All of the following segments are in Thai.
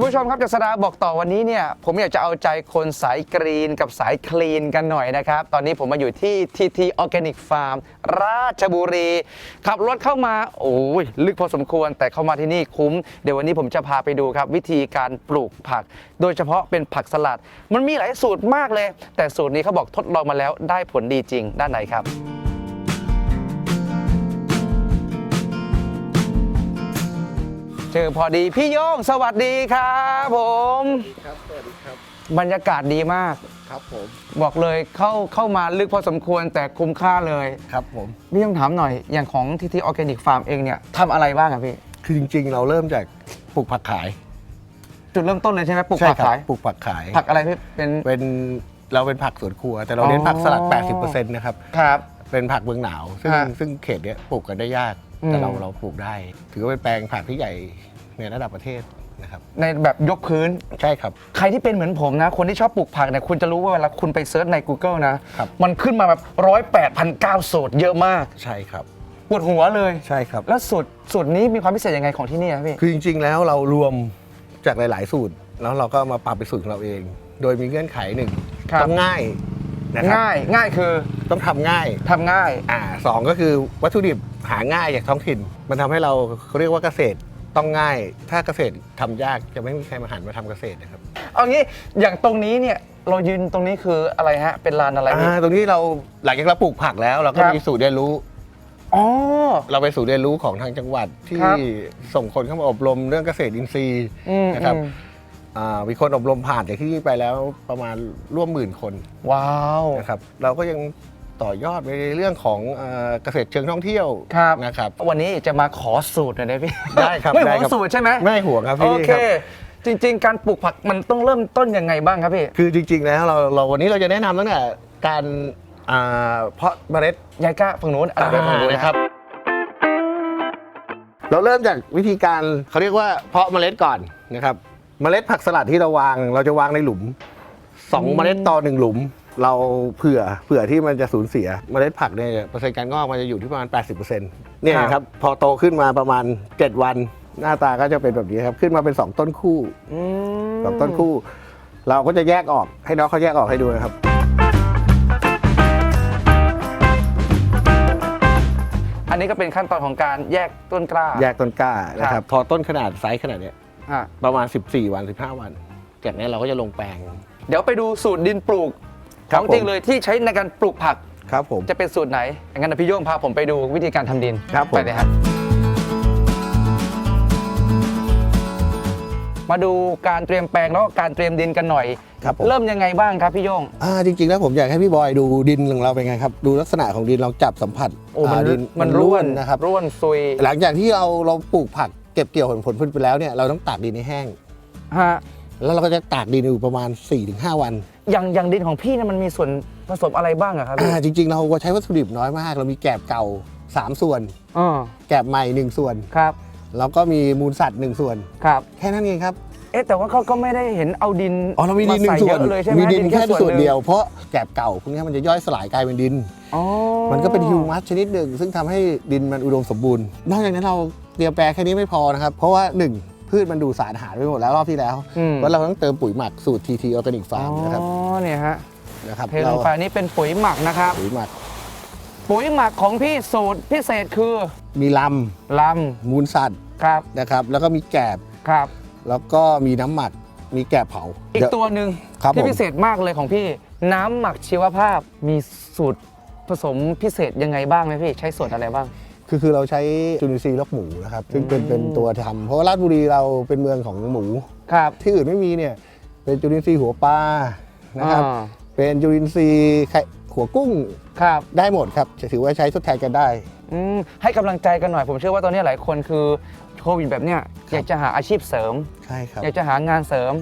คุณผู้ชมครับจากสดาบอกต่อวันนี้เนี่ยผมอยากจะเอาใจคนสายกรีนกับสายคลีนกันหน่อยนะครับ ตอนนี้ผมมาอยู่ที่ TT Organic Farm ราชบุรี ขับรถเข้ามา โอ้ยลึกพอสมควรแต่เข้ามาที่นี่คุ้ม เดี๋ยววันนี้ผมจะพาไปดูครับ วิธีการปลูกผัก โดยเฉพาะเป็นผักสลัด มันมีหลายสูตรมากเลย แต่สูตรนี้เขาบอกทดลองมาแล้วได้ผลดีจริงด้านไหนครับ เจอพอดีพี่โย่งสวัสดีครับผมครับสวัสดีครับ บรรยากาศดีมากครับผม บอกเลยเข้าเข้ามาลึกพอสมควรแต่คุ้มค่าเลยครับผมพี่ต้องถามหน่อยอย่างของทีทีออร์แกนิกฟาร์มเองเนี่ยทำอะไรบ้างอะพี่ คือจริง ๆ เราเริ่มจากปลูกผักขาย จุดเริ่มต้นเลยใช่ไหมปลูกใช่ผักครับขาย ปลูกผักขาย ผักอะไรพี่เป็น เป็นเราเป็นผักสวนครัว แต่เราเน้นอ๋อผักสลัด80%นะครับ ครับ เป็นผักเมืองหนาว ซึ่งฮะ ซึ่งเขตเนี้ยปลูกกันได้ยากอืม แต่เราเราปลูกได้ ถือว่าเป็นแปลงผักที่ใหญ่ในระดับประเทศนะครับในแบบยกพื้นใช่ครับ ใครที่เป็นเหมือนผมนะ คนที่ชอบปลูกผักเนี่ยคุณจะรู้ว่าเวลาคุณไปเซิร์ชใน Google นะครับมันขึ้นมาแบบร้อยแปดพันเก้าสูตรเยอะมากใช่ครับปวดหัวเลยใช่ครับ แล้วสูตรสูตรนี้มีความพิเศษยังไงของที่นี่นะพี่คือจริง ๆ แล้วเรารวมจากหลาย ๆ สูตร แล้วเราก็มาปรับเป็นสูตรของเราเอง โดยมีเงื่อนไขหนึ่งครับต้องง่าย นะครับง่ายง่ายคือต้องทำง่ายทำง่าย อ่าสองก็คือวัตถุดิบหาง่ายจากท้องถิ่น มันทำให้เราเขาเรียกว่าเกษตรต้องง่าย ถ้าเกษตรทำยากจะไม่มีใครมาหันมาทำเกษตรนะครับเอางี้อย่างตรงนี้เนี่ยเรายืนตรงนี้คืออะไรฮะ เป็นลานอะไรพี่ อ่าตรงนี้เราหลังจากเราปลูกผักแล้ว เราก็ครับ มีศูนย์เรียนรู้ อ๋อ เราไปศูนย์เรียนรู้ของทางจังหวัดที่ครับส่งคนเข้ามาอบรมเรื่องเกษตรอินทรีย์อืมนะครับ อืมอ่า มีคนอบรมผ่านจากที่นี่ไปแล้วประมาณร่วมหมื่นคนว้าวนะครับเราก็ยังต่อยอดไปในเรื่องของเอ่อเกษตรเชิงท่องเที่ยวครับนะครับ วันนี้จะมาขอสูตรหน่อยได้พี่ได้ครับไม่หได้วงครับ สูตรใช่ไหมไม่ห่วงครับโอพี่เค ครับจริง ๆ การปลูกผักมันต้องเริ่มต้นยังไงบ้างครับพี่คือจริง ๆ แล้วเราเราวันนี้เราจะแนะนำตั้งแต่การอ่าเพาะเมล็ด ยายก้าฝั่งนู้นอะไรไปฝั่งนู้นนะครับ เราเริ่มจากวิธีการเขาเรียกว่าเพาะเมล็ดก่อนนะครับ เมล็ดผักสลัดที่เราวาง เราจะวางในหลุมสองเมล็ดต่อหนึ่งหลุม เราเผื่อเผื่อที่มันจะสูญเสียเมล็ดผักเนี่ยเปอร์เซ็นต์การงอกมันจะอยู่ที่ประมาณ 80%เนี่ยนะครับพอโตขึ้นมาประมาณ 7 วัน หน้าตาก็จะเป็นแบบนี้ครับ ขึ้นมาเป็น 2 ต้นคู่อืมสองต้นคู่ เราก็จะแยกออกให้น้องเขาแยกออกให้ดูนะครับ อันนี้ก็เป็นขั้นตอนของการแยกต้นกล้า แยกต้นกล้านะคครัรับบพอต้นขนาดไซส์ขนาดเนี้ย ฮะ ประมาณ 14 วัน 15 วัน จากนั้นเราก็จะลงแปลง เดี๋ยวไปดูสูตรดินปลูกครัขบองจริงผม เลยที่ใช้ในการปลูกผักครับผม จะเป็นสูตรไหนงั้นเดี๋ยวพี่โย่งพาผมไปดูวิธีการทำดินครับผม ไปเลยครับมาดูการเตรียมแปลงแล้วก็การเตรียมดินกันหน่อย ครับผมเริ่มยังไงบ้างครับพี่โย่ง อ่าจริงๆแล้วผมอยากให้พี่บอยดูดินของเราเป็นไงครับ ดูลักษณะของดินลองจับสัมผัสโอ้มันาดินมันร่วนนะครับ ร่วนซุย หลังจากที่เราเราปลูกผักเก็บเกี่ยวผลผลผลิตไปแล้วเนี่ยเราต้องตากดินให้แห้ง ฮะแล้วเราก็จะตากดินอยู่ประมาณ 4-5 วันอย่างอย่างดินของพี่เนี่ยมันมีส่วนผสมอะไรบ้างอะครับพี่อ่าจริง ๆ เราใช้วัตถุดิบน้อยมาก เรามีแกบเก่า 3 ส่วนอ๋อแกบใหม่ 1 ส่วน ครับแล้วก็มีมูลสัตว์ 1 ส่วน ครับ แค่นั้นเองครับ เอ๊ะแต่ว่าเขาก็ไม่ได้เห็นเอาดินอ๋อเรามีดินหนึ่ใส่งส่เยวนอะเลยใช่ไหมมีดินแค่ส่วนหงเดียว เพราะแกบเก่าพวกนี้มันจะย่อยสลายกลายเป็นดิน อ๋อมันก็เป็นฮิวมัสชนิดหนึ่ง ซึ่งทำให้ดินมันอุดมสมบูรณ์ นอกจากนั้นเราเตรียมแปลงแค่นี้ไม่พอนะครับ เพราะว่า 1 พืชมันดูดสารอาหารไปหมดแล้วรอบที่แล้วอืมเพราะเราต้องเติมปุ๋ยหมักสูตร TT Organic อ๋ Farm นะครับอเนี่ยฮะนะครับเทลงไปนี่เป็นปุ๋ยหมักนะครับ ปุ๋ยหมักปุ๋ยหมักของพี่สูตรพิเศษคือมีลลำมูลสัตว์ำครับนะครับแล้วก็มีแกบครับ แล้วก็มีน้ำหมักมีแกบเผาอีกเดี๋ยตัวหนึ่งครับที่ผม พิเศษมากเลยของพี่ น้ำหมักชีวภาพมีสูตรผสมพิเศษยังไงบ้างไหมพี่ใช้ส่วนอะไรบ้าง คือคือเราใช้จุลินทรีย์ลกหมูนะครับ ซึ่งเป็นอืมเป็นตัวทำเพราะว่าราชบุรีเราเป็นเมืองของหมู ครับ ที่อื่นไม่มีเนี่ยเป็นจุลินทรีย์หัวปลานะครับ อ่า เป็นจุลินทรีย์ไข่หัวกุ้งครับ ได้หมดครับจะถือว่าใช้ทดแทนกันได้ อืมให้กำลังใจกันหน่อยผมเชื่อว่าตอนนี้หลายคนคือโควิดแบบเนี้ยครับอยากจะหาอาชีพเสริม ใช่ครับ อยากจะหางานเสริม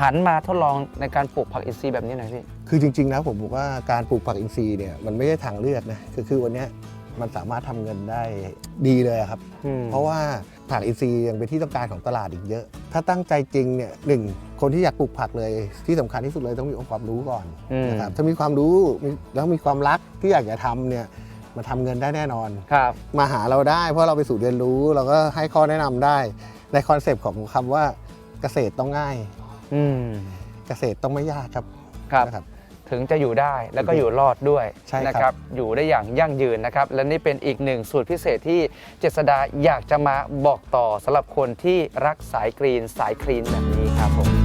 หันมาทดลองในการปลูกผักอินทรีย์แบบนี้หน่อยพี่ คือจริงๆแล้วผมบอกว่าการปลูกผักอินทรีย์เนี่ยมันไม่ใช่ทางเลือกนะคือคือวันเนี้ยมันสามารถทำเงินได้ดีเลยอะครับ อืม เพราะว่าผักอินทรีย์ยังเป็นที่ต้องการของตลาดอีกเยอะ ถ้าตั้งใจจริงเนี่ยหนึ่งคนที่อยากปลูกผักเลยที่สำคัญที่สุดเลยต้องมีองค์ความรู้ก่อนอืม นะครับถ้ามีความรู้มีแล้วมีความรักที่อยากจะทำเนี่ย มาทำเงินได้แน่นอนครับมาหาเราได้ เพราะเราไปสู่เรียนรู้ เราก็ให้ข้อแนะนำได้ ในคอนเซปต์ของคำว่าเกษตรต้องง่ายอืมเกษตรต้องไม่ยากครับครับนะครับถึงจะอยู่ได้แล้วก็อยู่รอดด้วยใช่ครับนะครับอยู่ได้อย่างยั่งยืนนะครับ และนี่เป็นอีกหนึ่งสูตรพิเศษที่เจษดาอยากจะมาบอกต่อสำหรับคนที่รักสายกรีนสายคลีนแบบนี้ครับผม